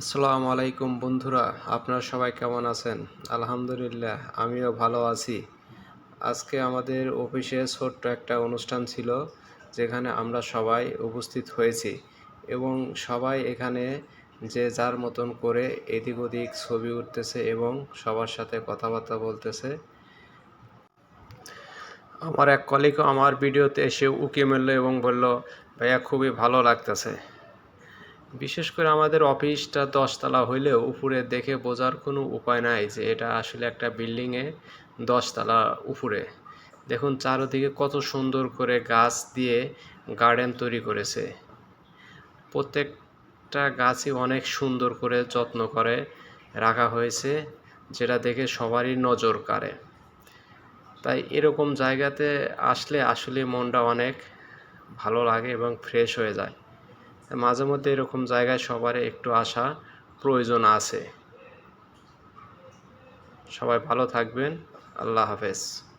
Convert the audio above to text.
আসসালামু আলাইকুম বন্ধুরা, আপনারা সবাই কেমন আছেন? আলহামদুলিল্লাহ, আমিও ভালো আছি। আজকে আমাদের অফিসে ছোট্ট একটা অনুষ্ঠান ছিল, যেখানে আমরা সবাই উপস্থিত হয়েছি এবং সবাই এখানে যে যার মতন করে এদিক ওদিক ছবি উঠতেছে এবং সবার সাথে কথাবার্তা বলতেছে। আমার এক কলিগ আমার ভিডিওতে এসে উকি মেললো এবং বলল, ভাইয়া, খুবই ভালো লাগতেছে। বিশেষ করে আমাদের অফিসটা দশতলা হইলেও উপরে দেখে বোঝার কোনো উপায় নাই যে এটা আসলে একটা বিল্ডিংয়ে দশতলা উপরে। দেখুন, চারদিকে কত সুন্দর করে গাছ দিয়ে গার্ডেন তৈরি করেছে। প্রত্যেকটা গাছই অনেক সুন্দর করে যত্ন করে রাখা হয়েছে, যেটা দেখে সবারই নজর কাড়ে। তাই এরকম জায়গাতে আসলে আসলে মনটা অনেক ভালো লাগে এবং ফ্রেশ হয়ে যায়। মাঝে মধ্যে এরকম জায়গায় সবার একটু আসা প্রয়োজন আছে। সবাই ভালো থাকবেন। আল্লাহ হাফেজ।